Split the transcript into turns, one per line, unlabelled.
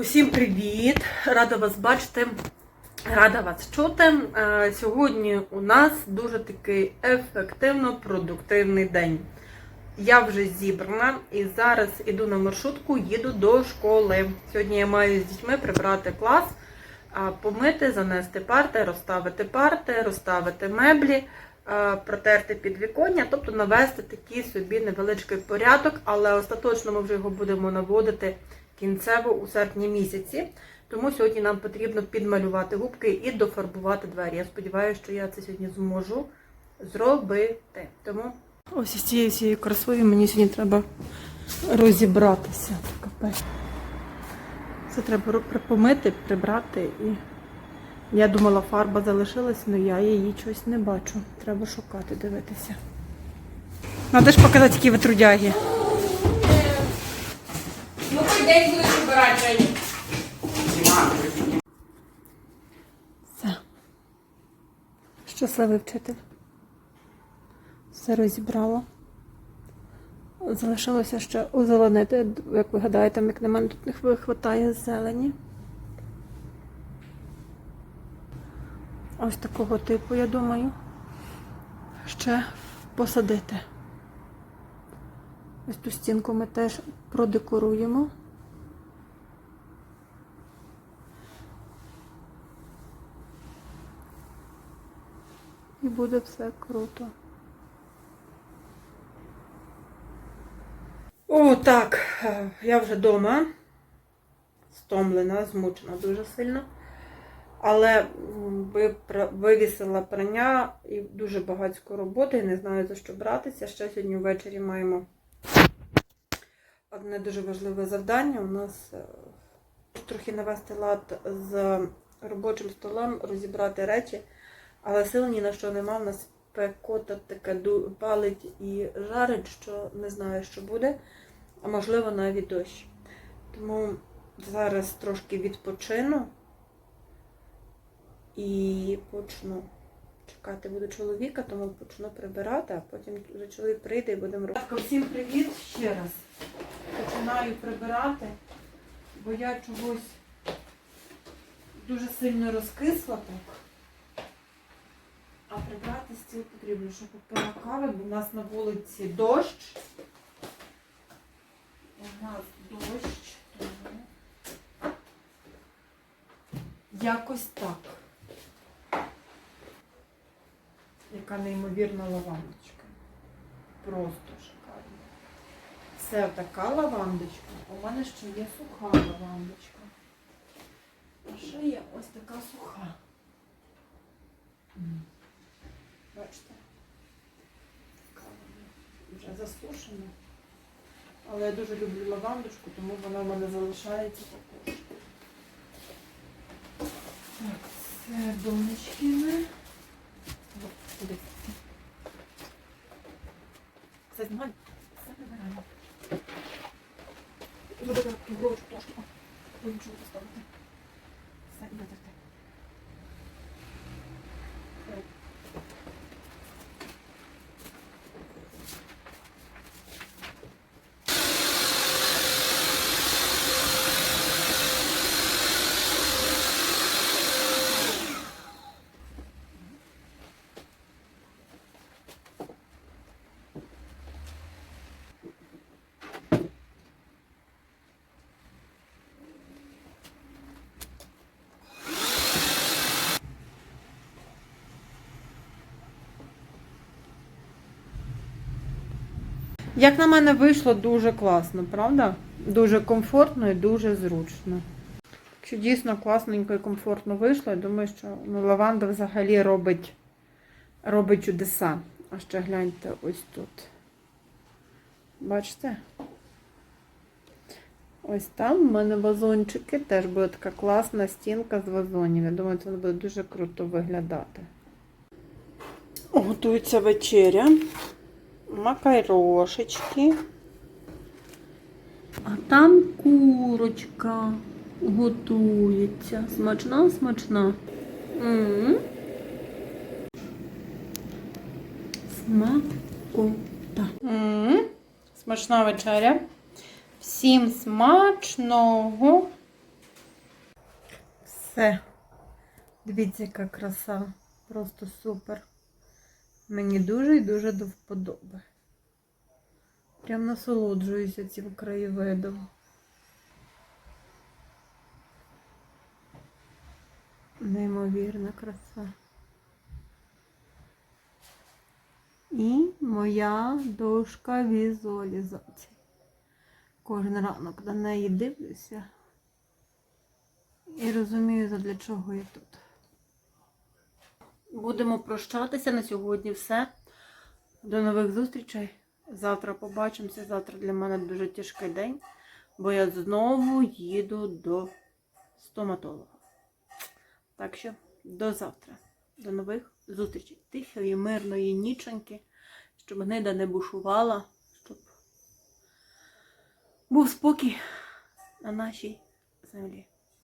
Усім привіт! Рада вас бачити, рада вас чути. Е, Сьогодні у нас дуже такий ефективно-продуктивний день. Я вже зібрана і зараз іду на маршрутку, їду до школи. Сьогодні я маю з дітьми прибрати клас, помити, занести парти, розставити парти, розставити меблі, е, протерти підвіконня, тобто навести такий собі невеличкий порядок, але остаточно ми вже його будемо наводити кінцево у серпні місяці. Тому сьогодні нам потрібно підмалювати губки і дофарбувати двері. Я сподіваюся, що я це сьогодні зможу зробити. Тому ось із цією всією красою мені сьогодні треба розібратися. Це треба ро- помити, прибрати і. Я думала, фарба залишилась, але я її щось не бачу. Треба шукати, дивитися. Надо ж показати, які ви трудяги.
Ну, хоч день будеш вибирати, Жені.
Все. Щасливий вчитель. Все розібрала. Залишилося ще озеленити. Як ви гадаєте, як на мене тут не вистачає зелені. Ось такого типу, я думаю. Ще посадити. Ось ту стінку ми теж продекоруємо. І буде все круто. О, так, е, я вже вдома. Стомлена, змучена дуже сильно. Але вивісила прання і дуже багатько роботи. Не знаю за що братися. Ще сьогодні ввечері маємо одне дуже важливе завдання. У нас е, трохи навести лад з робочим столом, розібрати речі. Але сил ні на що нема. У нас пекота така палить і жарить, що не знаю, що буде, а можливо навіть дощ. Тому зараз трошки відпочину і почну чекати буду чоловіка, тому почну прибирати, а потім вже чоловік прийде і будемо робити. Всім привіт ще раз. Починаю прибирати, бо я чогось дуже сильно розкисла так. А прибрати стіл потрібно, щоб попила кави, бо в нас на вулиці дощ. У нас дощ, якось так. Яка неймовірна лавандочка. Просто шикарна. Це така лавандочка. У мене ще є суха лавандочка. А ще є ось така суха. Бачите? Така вона вже засушена. Але я дуже люблю лавандочку, тому вона в мене залишається також. Так, це. От, сюди. Кстати, Галь, все прибираємо. Зробити півгровочку трошки. О, бо нічого поставити. Все, і Як на мене вийшло дуже класно, правда? Дуже комфортно і дуже зручно. Якщо дійсно класненько і комфортно вийшло, я думаю, що ну, лаванда взагалі робить, робить чудеса. А ще гляньте ось тут. Бачите? Ось там в мене вазончики, теж буде така класна стінка з вазонів. Я думаю, це буде дуже круто виглядати. Готується вечеря макарошечки. А там курочка готується. Смачна, смачна. М-м. Смакота. Смачна вечеря. Всім смачного. Все. Дивіться, яка краса. Просто супер. Мені дуже і дуже до вподоби. Прям насолоджуюся цим краєвидом. Неймовірна краса. І моя дошка візуалізації. Кожен ранок на неї дивлюся і розумію, задля чого я тут. Будемо прощатися на сьогодні все. До нових зустрічей. Завтра побачимося. Завтра для мене дуже тяжкий день, бо я знову їду до стоматолога. Так що до завтра. До нових зустрічей. Тихої, мирної ніченьки, щоб гнида не бушувала, щоб був спокій на нашій землі.